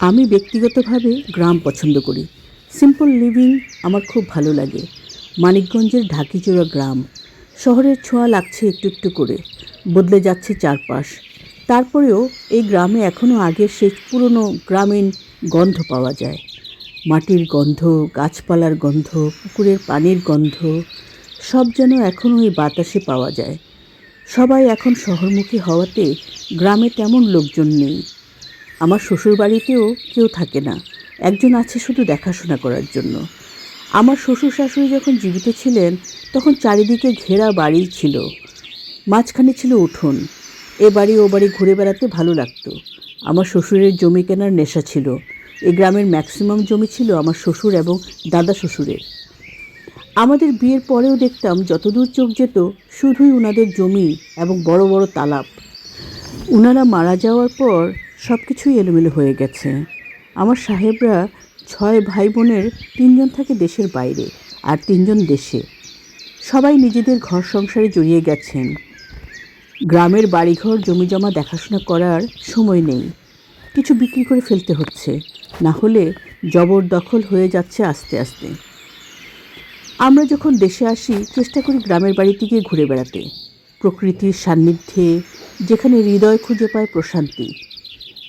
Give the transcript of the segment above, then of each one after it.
আমি ব্যক্তিগতভাবে গ্রাম পছন্দ করি। সিম্পল লিভিং আমার খুব ভালো লাগে। মানিকগঞ্জের ঢাকিচোড়া গ্রাম। শহরের ছোঁয়া লাগছে একটু একটু করে। বদলে যাচ্ছে চারপাশ। তারপরেও এই গ্রামে এখনও আগের সেই পুরনো গ্রামীণ গন্ধ পাওয়া যায়। মাটির গন্ধ, গাছপালার গন্ধ, পুকুরের পানির গন্ধ, সব যেন এখনও এই বাতাসে পাওয়া যায়। সবাই এখন শহরমুখী হওয়াতে গ্রামে তেমন লোকজন নেই। আমার শ্বশুরবাড়িতেও কেউ থাকে না। একজন আছে শুধু দেখাশোনা করার জন্য। আমার শ্বশুর শাশুড়ি যখন জীবিত ছিলেন, তখন চারিদিকে ঘেরা বাড়ি ছিল। মাঝখানে ছিল উঠোন। এ বাড়ি ও বাড়ি ঘুরে বেড়াতে ভালো লাগতো। আমার শ্বশুরের জমি কেনার নেশা ছিল। এই গ্রামের ম্যাক্সিমাম জমি ছিল আমার শ্বশুর এবং দাদা শ্বশুরের। আমাদের বিয়ের পরেও দেখতাম যতদূর চোখ যেত, শুধুই ওনাদের জমি এবং বড় বড় তালাব ওনারা মারা যাওয়ার পর সব কিছুই এলোমেলো হয়ে গেছে। আমার সাহেবরা ছয় ভাই বোনের তিনজন থাকে দেশের বাইরে আর তিনজন দেশে। সবাই নিজেদের ঘর সংসারে জড়িয়ে গেছেন। গ্রামের বাড়িঘর, জমিজমা দেখাশোনা করার সময় নেই। কিছু বিক্রি করে ফেলতে হচ্ছে। না হলে জবরদখল হয়ে যাচ্ছে আস্তে আস্তে। আমরা যখন দেশে আসি, চেষ্টা করি গ্রামের বাড়িতে গিয়ে ঘুরে বেড়াতে। প্রকৃতির সান্নিধ্যে যেখানে হৃদয় খুঁজে পায় প্রশান্তি।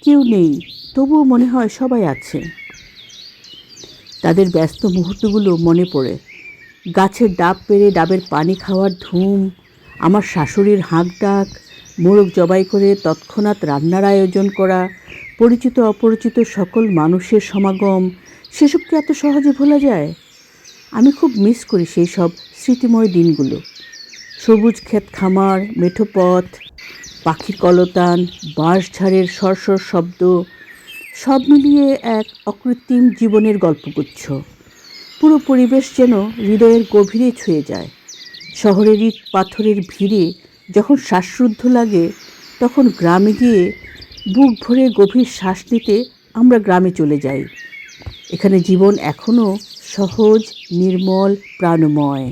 কেউ নেই, তবুও মনে হয় সবাই আছে। তাদের ব্যস্ত মুহূর্তগুলো মনে পড়ে। গাছের ডাব পেরে ডাবের পানি খাওয়ার ধুম, আমার শাশুড়ির হাঁক ডাক, মোরগ জবাই করে তৎক্ষণাৎ রান্নার আয়োজন করা, পরিচিত অপরিচিত সকল মানুষের সমাগম, সেসব কি এত সহজে ভোলা যায়? আমি খুব মিস করি সেই সব স্মৃতিময় দিনগুলো। সবুজ ক্ষেত খামার, মেঠো পথ পাখির কলতান বাঁশঝাড়ের সরসর শব্দ, সব মিলিয়ে এক অকৃত্রিম জীবনের গল্পগুচ্ছ। পুরো পরিবেশ যেন হৃদয়ের গভীরে ছুঁয়ে যায়। শহরের ইট পাথরের ভিড়ে যখন শ্বাসরুদ্ধ লাগে, তখন গ্রামে গিয়ে বুক ভরে গভীর শ্বাস নিতে আমরা গ্রামে চলে যাই। এখানে জীবন এখনও সহজ, নির্মল, প্রাণময়।